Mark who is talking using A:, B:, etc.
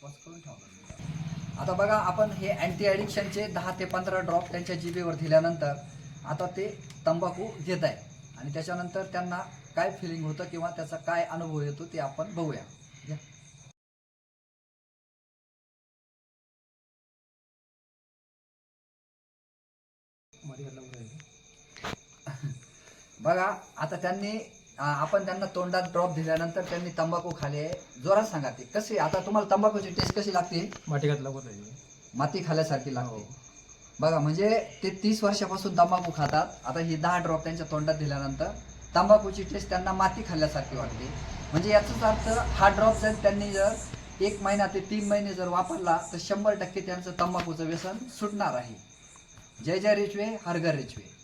A: आता बघा आपण हे अँटी ॲडिक्शनचे दहा ते पंधरा ड्रॉप त्यांच्या जिभेवर दिल्यानंतर आता ते तंबाखू घेत आहे आणि त्याच्यानंतर त्यांना काय फिलिंग होतं किंवा त्याचा काय अनुभव येतो ते आपण बघूया. घ्या. बघा आता त्यांनी आपण त्यांना तोंडात ड्रॉप दिल्यानंतर त्यांनी तंबाखू खाले. जोरात सांगा ते. कशी आता तुम्हाला तंबाखूची टेस्ट कशी लागते?
B: माटी घातला
A: माती खाल्यासारखी लागते.
B: हो.
A: बघा म्हणजे ते तीस वर्षापासून तंबाखू खातात. आता ही दहा ड्रॉप त्यांच्या तोंडात दिल्यानंतर तंबाखूची टेस्ट त्यांना माती खाल्ल्यासारखी वाटते. म्हणजे याचाच अर्थ हा ड्रॉप जर त्यांनी जर एक महिना ते तीन महिने जर वापरला तर शंभर टक्के त्यांचं तंबाखूचं व्यसन सुटणार आहे. जय जय रिचवे हरघर रिचवे.